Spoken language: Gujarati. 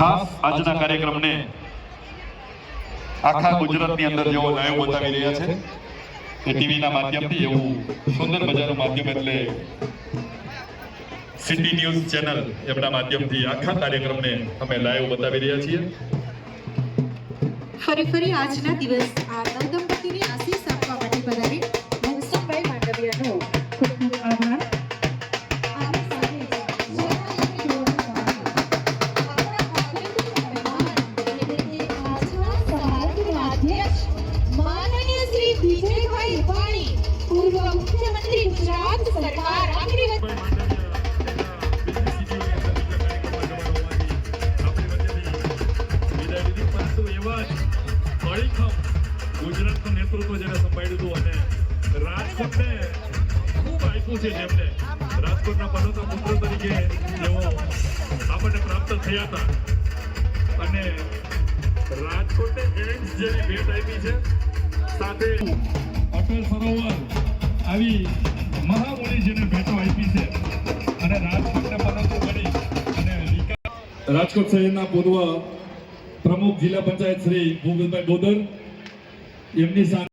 ખાસ આજના કાર્યક્રમને આખા ગુજરાતની અંદર જેઓ લાઈવ બતાવી રહ્યા છે એ ટીવીના માધ્યમથી એવું સુંદર મજાનું માધ્યમ એટલે સિટી ન્યૂઝ ચેનલ એમના માધ્યમથી આખા કાર્યક્રમને અમે લાઈવ બતાવી રહ્યા છીએ. ફરી ફરી આજના દિવસ આ મુખ્યમંત્રી ગુજરાત સરકાર ગુજરાતનું નેતૃત્વ જેને સંભાળ્યું હતું અને રાજકોટને ખૂબ આપ્યું છે જેમને રાજકોટના પનોતા પુત્ર તરીકે જેઓ આપણને પ્રાપ્ત થયા હતા અને રાજકોટને એમ્સ જેની ભેટ આપી છે. સાથે અટલ સરોવર. આવી મહામુનિજીને ભેટો આપી છે. અને રાજકોટને પરંતુ કરી અને રાજકોટ શહેરના પૂર્વ પ્રમુખ જિલ્લા પંચાયત શ્રી ભૂપતભાઈ બોદર, એમની સાથે